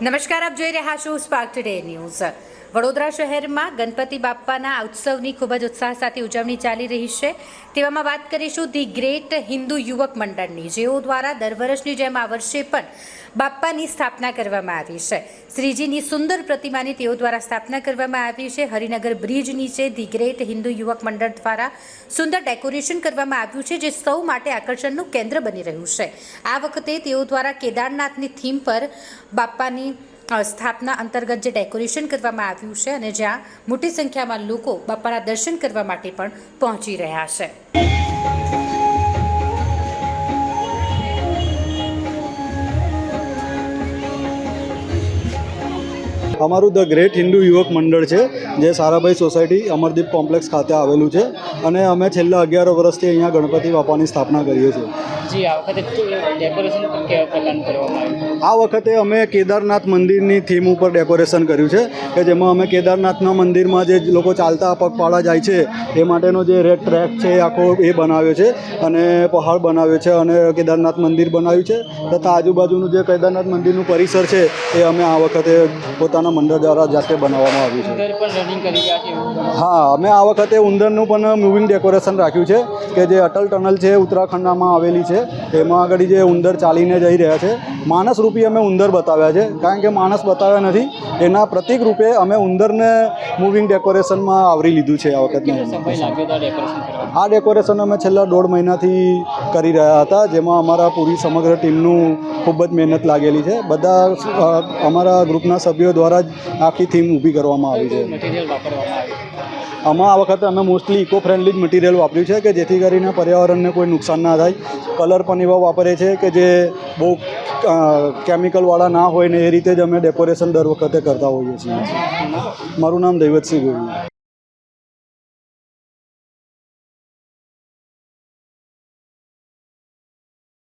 નમસ્કાર, આપ જોઈ રહ્યા છો સ્પાર્ક ટુડે ન્યૂઝ વડોદરા શહેરમાં ગણપતિ બાપ્પાના ઉત્સવની ખૂબ જ ઉત્સાહ સાથે ઉજવણી ચાલી રહી છે. તેવામાં વાત કરીશું ધી ગ્રેટ હિન્દુ યુવક મંડળની, જેઓ દ્વારા દર વર્ષની જેમ આ વર્ષે પણ બાપ્પાની સ્થાપના કરવામાં આવી છે. શ્રીજીની સુંદર પ્રતિમાની તેઓ દ્વારા સ્થાપના કરવામાં આવી છે. હરિનગર બ્રિજ નીચે ધી ગ્રેટ હિન્દુ યુવક મંડળ દ્વારા સુંદર ડેકોરેશન કરવામાં આવ્યું છે, જે સૌ માટે આકર્ષણનું કેન્દ્ર બની રહ્યું છે. આ વખતે તેઓ દ્વારા કેદારનાથની થીમ પર બાપ્પાની સ્થાપના અંતર્ગત જે ડેકોરેશન કરવામાં આવ્યું છે અને જ્યાં મોટી સંખ્યામાં લોકો બાપાના દર્શન કરવા માટે પણ પહોંચી રહ્યા છે. અમારું ધ ગ્રેટ હિન્દુ યુવક મંડળ છે, જે સારાભાઈ સોસાયટી, અમરદીપ કોમ્પ્લેક્સ ખાતે આવેલું છે અને અમે છેલ્લા અગિયાર વર્ષથી અહીંયા ગણપતિ બાપાની સ્થાપના કરીએ છીએ. જી આ વખતે ડેકોરેશન કેવા પ્રકારનું કરવામાં આવ્યું? આ વખતે અમે કેદારનાથ મંદિરની થીમ ઉપર ડેકોરેશન કર્યું છે કે જેમાં અમે કેદારનાથના મંદિરમાં જે લોકો ચાલતા પગપાળા જાય છે એ માટેનો જે રેડ ટ્રેક છે આખો એ બનાવ્યો છે અને પહાડ બનાવ્યો છે અને કેદારનાથ મંદિર બનાવ્યું છે તથા આજુબાજુનું જે કેદારનાથ મંદિરનું પરિસર છે એ અમે આ વખતે પોતાના મંડળ દ્વારા જાતે બનાવવામાં આવ્યું છે. હા અમે આ વખતે ઉંદરનું પણ મૂવિંગ ડેકોરેશન રાખ્યું છે કે જે અટલ ટનલ છે ઉત્તરાખંડમાં આવેલી છે એમાં આગળ જે ઉંદર ચાલીને જઈ રહ્યા છે માણસ રૂપી અમે ઉંદર બતાવ્યા છે કારણ કે માણસ બતાવ્યા નથી એના પ્રતિક રૂપે અમે ઉંદરને મૂવિંગ ડેકોરેશનમાં આવરી લીધું છે આ કેટલો વખતે સમય લાગ્યો હતો ડેકોરેશન કરવામાં આ ડેકોરેશન અમે છેલ્લા દોઢ મહિનાથી કરી રહ્યા હતા જેમાં અમારા પૂરી સમગ્ર ટીમનું ખૂબ જ મહેનત લાગેલી છે. બધા અમારા ગ્રુપના સભ્યો દ્વારા જ આખી થીમ ઊભી કરવામાં આવી છે. આમાં આ વખતે અમે મોસ્ટલી ઇકો ફ્રેન્ડલી જ મટીરિયલ વાપર્યું છે કે જેથી કરીને પર્યાવરણને કોઈ નુકસાન ના થાય. કલર પણ એવા વાપરે છે કે જે બહુ કેમિકલવાળા ના હોય ને એ રીતે જ અમે ડેકોરેશન દર વખતે કરતા હોઈએ છીએ. મારું નામ દૈવતસિંહ ગોહિલ.